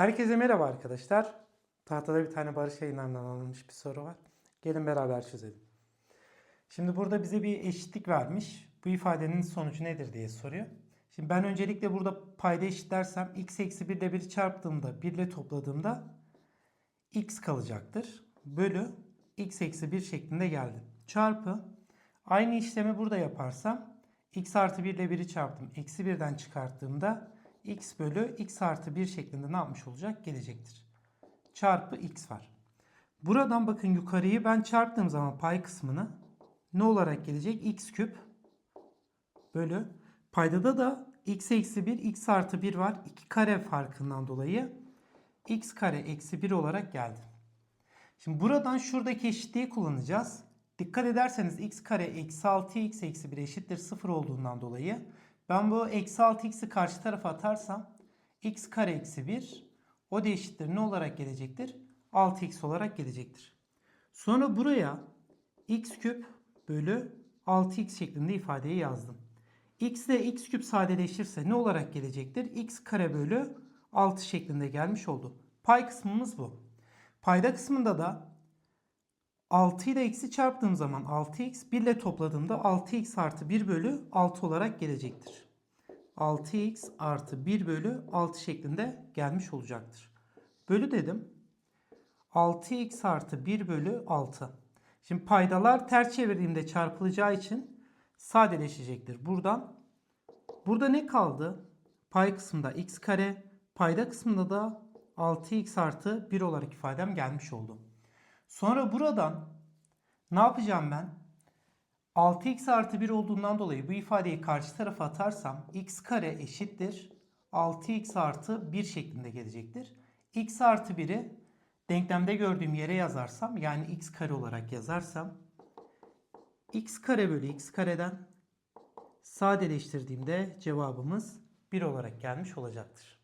Herkese merhaba arkadaşlar. Tahtada bir tane Barış yayınlarından alınmış bir soru var. Gelin beraber çözelim. Şimdi burada bize bir eşitlik vermiş. Bu ifadenin sonucu nedir diye soruyor. Şimdi ben öncelikle burada payda eşitlersem x eksi 1 ile 1'i çarptığımda 1 ile topladığımda x kalacaktır. Bölü x eksi 1 şeklinde geldi. Çarpı aynı işlemi burada yaparsam x artı 1 ile 1'i çarptım. Eksi 1'den çıkarttığımda x bölü x artı 1 şeklinde ne yapmış olacak? Gelecektir. Çarpı x var. Buradan bakın yukarıyı ben çarptığım zaman pay kısmını ne olarak gelecek? x küp bölü paydada da x eksi 1 x artı 1 var. 2 kare farkından dolayı x kare eksi 1 olarak geldi. Şimdi buradan şuradaki eşitliği kullanacağız. Dikkat ederseniz x kare eksi 6x eksi 1 eşittir 0 olduğundan dolayı ben bu eksi 6x'i karşı tarafa atarsam x kare eksi 1 o da eşittir ne olarak gelecektir? 6x olarak gelecektir. Sonra buraya x küp bölü 6x şeklinde ifadeyi yazdım. x ile x küp sadeleşirse ne olarak gelecektir? x kare bölü 6 şeklinde gelmiş oldu. Pay kısmımız bu. Payda kısmında da 6 ile eksi çarptığım zaman 6x 1 ile topladığımda 6x artı 1 bölü 6 olarak gelecektir. 6x artı 1 bölü 6 şeklinde gelmiş olacaktır. Bölü dedim. 6x artı 1 bölü 6. Şimdi paydalar ters çevirdiğimde çarpılacağı için sadeleşecektir. Buradan burada ne kaldı? Pay kısmında x kare, payda kısmında da 6x artı 1 olarak ifadem gelmiş oldu. Sonra buradan ne yapacağım ben? 6x artı 1 olduğundan dolayı bu ifadeyi karşı tarafa atarsam x kare eşittir 6x artı 1 şeklinde gelecektir. x artı 1'i denklemde gördüğüm yere yazarsam yani x kare olarak yazarsam x kare bölü x kareden sadeleştirdiğimde cevabımız 1 olarak gelmiş olacaktır.